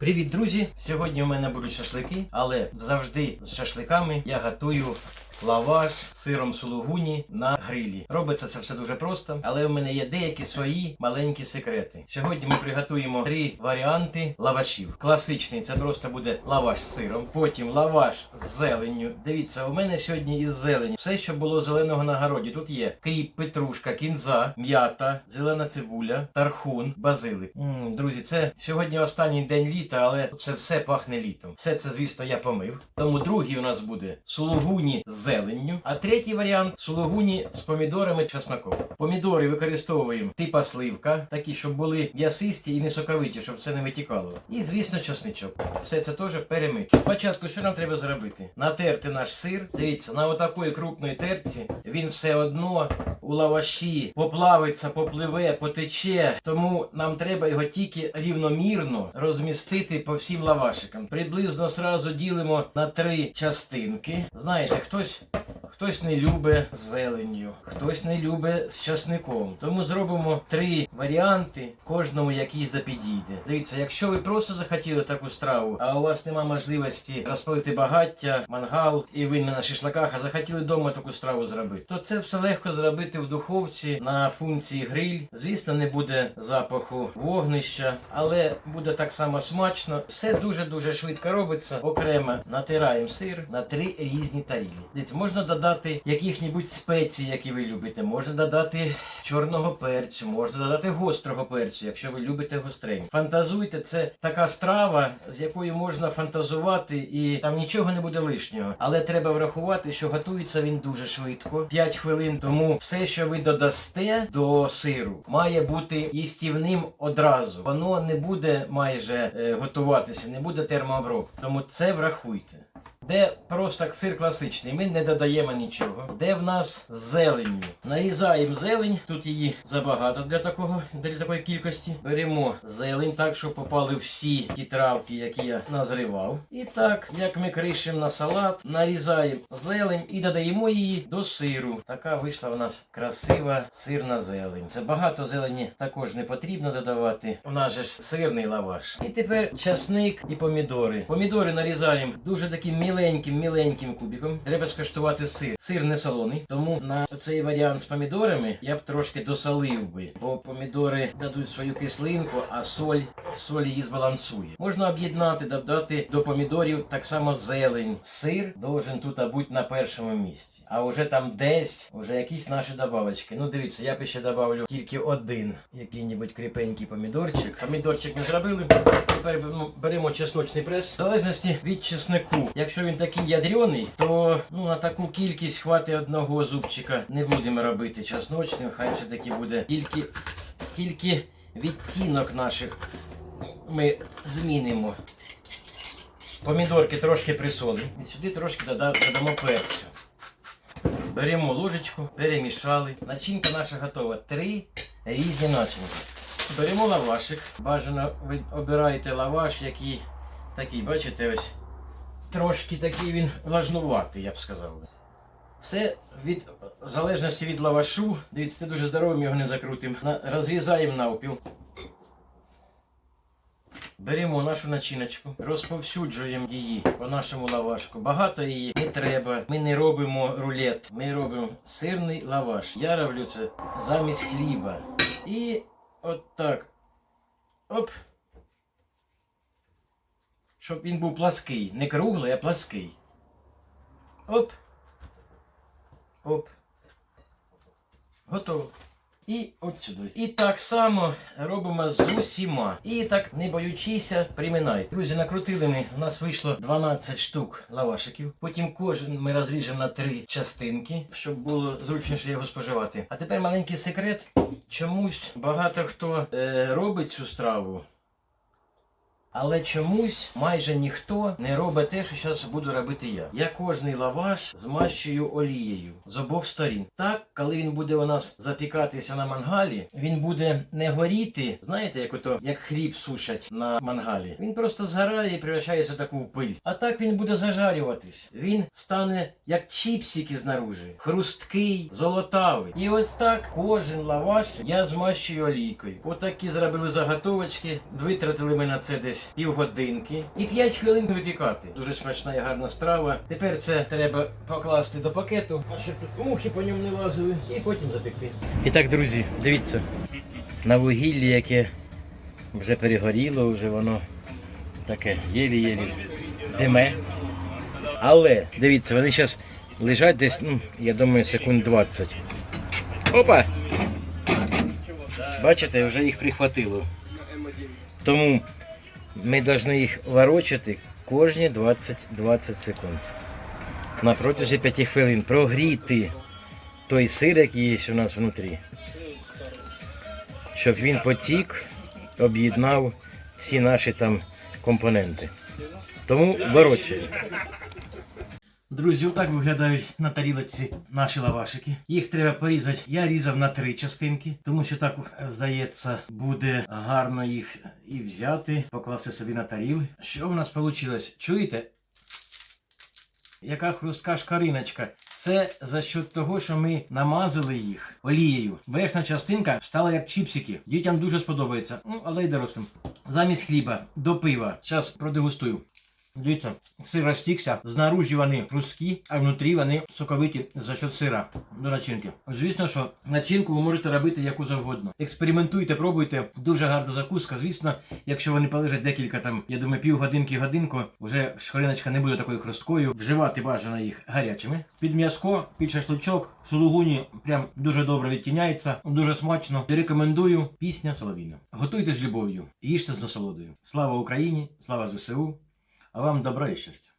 Привіт, друзі! Сьогодні у мене будуть шашлики, але завжди з шашликами я готую лаваш з сиром сулугуні на грилі. Робиться це все дуже просто, але у мене є деякі свої маленькі секрети. Сьогодні ми приготуємо три варіанти лавашів. Класичний це просто буде лаваш з сиром. Потім лаваш з зеленню. Дивіться, у мене сьогодні із зелені. Все, що було зеленого на городі. Тут є кріп, петрушка, кінза, м'ята, зелена цибуля, тархун, базилик. М, друзі, це сьогодні останній день літа, але це все пахне літом. Все це, звісно, я помив. Тому другий у нас буде сулугуні з зеленню, а третій варіант сулугуні з помідорами чесноком. Помідори використовуємо типа сливка, такі, щоб були м'ясисті і не соковиті, щоб це не витікало. І, звісно, чесничок. Все це теж перемити. Спочатку, що нам треба зробити? Натерти наш сир. Дивіться, на отакої крупної терці він все одно у лаваші поплавиться, попливе, потече. Тому нам треба його тільки рівномірно розмістити по всім лавашикам. Приблизно сразу ділимо на три частинки. Знаєте, хтось. out. Хтось не любить з зеленню, хтось не любить з часником. Тому зробимо три варіанти, кожному який підійде. Дивіться, якщо ви просто захотіли таку страву, а у вас нема можливості розпалити багаття, мангал, і ви не на шашлаках, а захотіли вдома таку страву зробити, то це все легко зробити в духовці на функції гриль. Звісно, не буде запаху вогнища, але буде так само смачно. Все дуже дуже швидко робиться. Окремо натираємо сир на три різні тарілі. Дивіться, можна додати яких-небудь спецій, які ви любите. Можна додати чорного перцю, можна додати гострого перцю, якщо ви любите гострень. Фантазуйте, це така страва, з якою можна фантазувати, і там нічого не буде лишнього. Але треба врахувати, що готується він дуже швидко, 5 хвилин. Тому все, що ви додасте до сиру, має бути їстівним одразу. Воно не буде майже е, готуватися, не буде термообробки. Тому це врахуйте. Де просто сир класичний, ми не додаємо нічого. Де в нас зеленню? Нарізаємо зелень, тут її забагато для такого, для такої кількості. Беремо зелень так, щоб попали всі ті травки, які я назривав. І так, як ми кришимо на салат, нарізаємо зелень і додаємо її до сиру. Така вийшла у нас красива сирна зелень. Це багато зелені також не потрібно додавати. У нас же сирний лаваш. І тепер часник і помідори. Помідори нарізаємо дуже такі таким міленьким, міленьким кубиком. Треба скуштувати сир. Сир не солоний, тому на цей варіант з помідорами я б трошки досолив би, бо помідори дадуть свою кислинку, а соль, соль її збалансує. Можна об'єднати, додати до помідорів так само зелень. Сир должен тут бути на першому місці. А вже там десь вже якісь наші добавочки. Ну дивіться, я б ще добавлю тільки один який-небудь кріпенький помідорчик. Помідорчик ми зробили. Тепер ну, беремо чесночний прес. В залежності від чеснику. Якщо він такий ядрений, то ну, на таку кількість хватить одного зубчика. Не будемо робити чесночним, хай все-таки буде тільки, тільки відтінок наших ми змінимо. Помідорки трошки присолимо. І сюди трошки додамо перцю. Беремо ложечку, перемішали. Начинка наша готова. Три різні начинки. Беремо лавашик. Бажано ви обираєте лаваш, який такий, бачите, ось. Трошки такий він влажнуватий, я б сказав. Все від в залежності від лавашу. Дивіться, це дуже здоровий, ми його не закрутимо. Розрізаємо навпіл. Беремо нашу начиночку, розповсюджуємо її по нашому лавашку. Багато її не треба. Ми не робимо рулет. Ми робимо сирний лаваш. Я роблю це замість хліба. І от так. Оп. Щоб він був плаский. Не круглий, а плаский. Оп. Оп. Готово. І от сюди. І так само робимо з усіма. І так, не боючися, приминай. Друзі, накрутили ми. У нас вийшло 12 штук лавашиків. Потім кожен ми розріжемо на три частинки, щоб було зручніше його споживати. А тепер маленький секрет. Чомусь багато хто е, робить цю страву. Але чомусь майже ніхто не робить те, що зараз буду робити я. Я кожний лаваш змащую олією з обох сторін. Так, коли він буде у нас запікатися на мангалі, він буде не горіти, знаєте, як ото як хліб сушать на мангалі. Він просто згорає і превращається в таку пиль. А так він буде зажарюватись. Він стане як чіпсики знаружи, хрусткий, золотавий. І ось так кожен лаваш я змащую олійкою. Отакі зробили заготовочки. Витратили ми на це десь десь півгодинки і 5 хвилин випікати. Дуже смачна і гарна страва. Тепер це треба покласти до пакету, щоб тут мухи по ньому не лазили, і потім запекти. І так, друзі, дивіться, на вугіллі, яке вже перегоріло, вже воно таке єлі-єлі диме. Але дивіться, вони зараз лежать десь, ну, я думаю, секунд 20. Опа! Бачите, вже їх прихватило. Тому ми повинні їх ворочати кожні 20-20 секунд. На протязі 5 хвилин прогріти той сир, який є у нас внутрі. Щоб він потік, об'єднав всі наші там компоненти. Тому ворочаємо. Друзі, отак виглядають на тарілочці наші лавашики. Їх треба порізати. Я різав на три частинки, тому що так здається, буде гарно їх і взяти, покласти собі на таріл. Що в нас вийшло? Чуєте? Яка хрустка шкариночка. Це за счет того, що ми намазали їх олією. Верхня частинка стала як чіпсики. Дітям дуже сподобається. Ну, але й дорослим. Замість хліба до пива. Зараз продегустую. Дивіться, сир розтікся, знаружі вони хрусткі, а внутрі вони соковиті за счет сира до начинки. Звісно, що начинку ви можете робити яку завгодно. Експериментуйте, пробуйте. Дуже гарна закуска. Звісно, якщо вони полежать декілька там, я думаю, півгодинки, годинку, вже шкариночка не буде такою хрусткою. Вживати бажано їх гарячими. Під м'язко, під шашличок, сулугуні прям дуже добре відтіняється, дуже смачно. Рекомендую пісня Соловіна. Готуйте з любов'ю, їжте з насолодою. Слава Україні, слава ЗСУ. А вам добра і щастя.